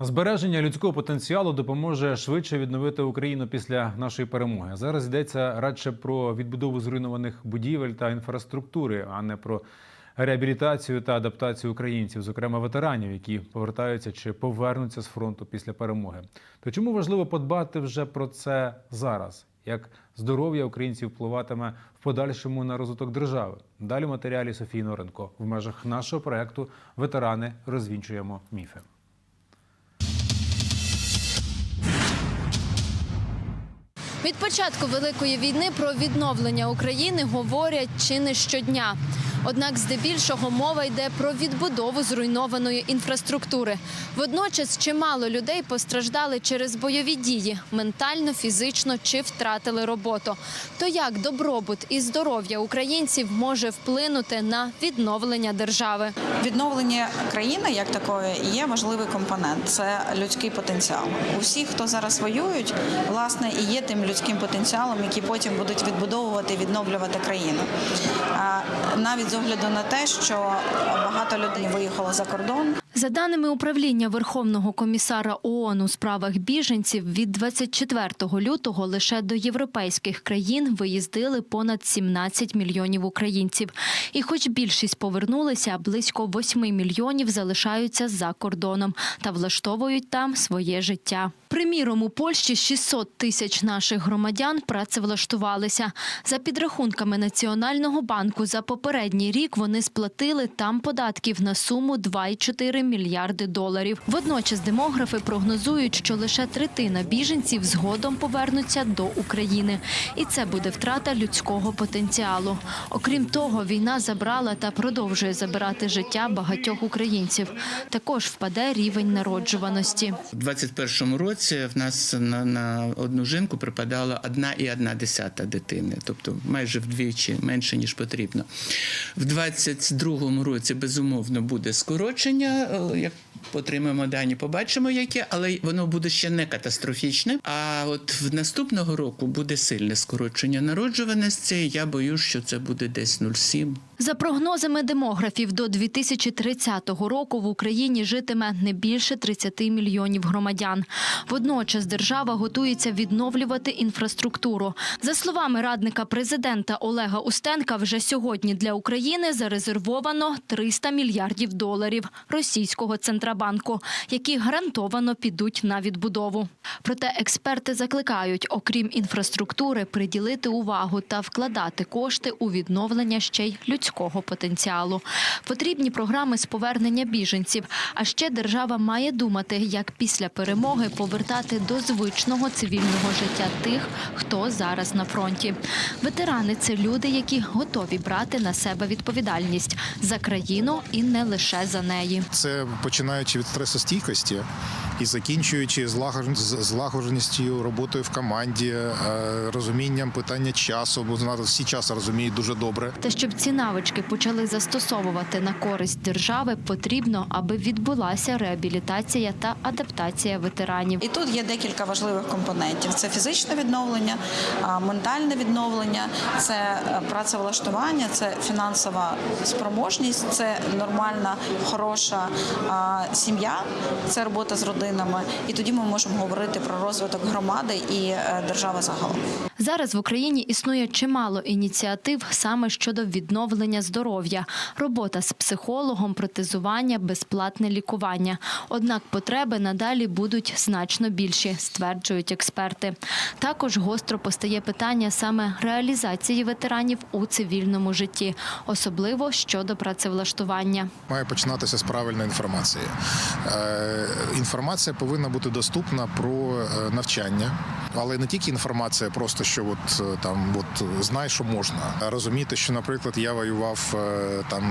Збереження людського потенціалу допоможе швидше відновити Україну після нашої перемоги. Зараз йдеться радше про відбудову зруйнованих будівель та інфраструктури, а не про реабілітацію та адаптацію українців, зокрема ветеранів, які повертаються чи повернуться з фронту після перемоги. То чому важливо подбати вже про це зараз? Як здоров'я українців впливатиме в подальшому на розвиток держави? Далі матеріалі Софії Норенко в межах нашого проекту Ветерани розвінчуємо міфи. Від початку великої війни про відновлення України говорять чи не щодня. Однак, здебільшого мова йде про відбудову зруйнованої інфраструктури. Водночас чимало людей постраждали через бойові дії, ментально, фізично чи втратили роботу. То як добробут і здоров'я українців може вплинути на відновлення держави? Відновлення країни як такої є важливий компонент це людський потенціал. Усі, хто зараз воюють, власне, і є тим людським потенціалом, які потім будуть відбудовувати, відновлювати країну. Навіть огляду на те, що багато людей виїхало за кордон. За даними управління Верховного комісара ООН у справах біженців, від 24 лютого лише до європейських країн виїздили понад 17 мільйонів українців. І хоч більшість повернулися, близько 8 мільйонів залишаються за кордоном та влаштовують там своє життя. Приміром, у Польщі 600 тисяч наших громадян працевлаштувалися. За підрахунками Національного банку, за попередній рік вони сплатили там податків на суму 2,4 мільярди доларів. Водночас демографи прогнозують, що лише третина біженців згодом повернуться до України. І це буде втрата людського потенціалу. Окрім того, війна забрала та продовжує забирати життя багатьох українців. Також впаде рівень народжуваності. У 21-му році в нас на, на одну жінку припадала одна і одна десята дитини, тобто майже вдвічі менше ніж потрібно. В 22-му році безумовно буде скорочення. Е, Як отримаємо дані, побачимо яке, але воно буде ще не катастрофічне. А от в наступного року буде сильне скорочення народжуваності. Я боюсь, що це буде десь 0,7 За прогнозами демографів, до 2030 року в Україні житиме не більше 30 мільйонів громадян. Водночас держава готується відновлювати інфраструктуру. За словами радника президента Олега Устенка, вже сьогодні для України зарезервовано 300 мільярдів доларів російського центробанку, які гарантовано підуть на відбудову. Проте експерти закликають, окрім інфраструктури, приділити увагу та вкладати кошти у відновлення ще й людського потенціалу. Потрібні програми з повернення біженців. А ще держава має думати, як після перемоги повертати до звичного цивільного життя тих, хто зараз на фронті. Ветерани це люди, які готові брати на себе відповідальність за країну і не лише за неї. Це починаючи від стресостійкості і закінчуючи злагоджен- злагодженістю, роботою в команді, е, розумінням питання часу, бо всі час розуміють дуже добре. Та щоб ці навички почали застосовувати на користь держави, потрібно, аби відбулася реабілітація та адаптація ветеранів. І тут є декілька важливих компонентів: це фізичне відновлення, ментальне відновлення, це е, працевлаштування, це фінансова спроможність, це нормальна, хороша сім'я, це робота з родинами. І тоді ми можемо говорити про розвиток громади і е, держави загалом. Зараз в Україні існує чимало ініціатив саме щодо відновлення здоров'я, робота з психологом, протезування, безплатне лікування. Однак потреби надалі будуть значно більші, стверджують експерти. Також гостро постає питання саме реалізації ветеранів у цивільному житті, особливо щодо працевлаштування. Має починатися з правильної інформації. Е, Інформація повинна бути доступна про е, навчання, але не тільки інформація, просто що от е, там от знай, що можна. Розуміти, що, наприклад, я воював е, там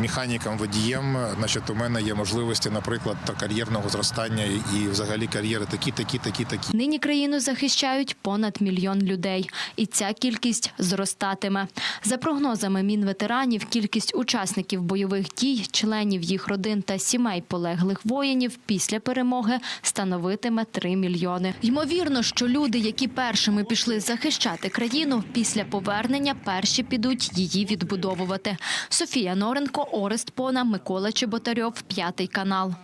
механіком водієм, значить, у мене є можливості, наприклад, та кар'єрного зростання і взагалі кар'єри такі, такі, такі, такі. Нині країну захищають понад мільйон людей, і ця кількість зростатиме. За прогнозами мінветеранів, кількість учасників бойових дій, членів їх родин та сімей полеглих воїнів після перемоги становитиме 3 мільйони. Ймовірно, що люди, які першими пішли захищати країну, після повернення перші підуть її відбудовувати. Софія Норенко, Орест Пона, Микола Чеботарьов, п'ятий канал.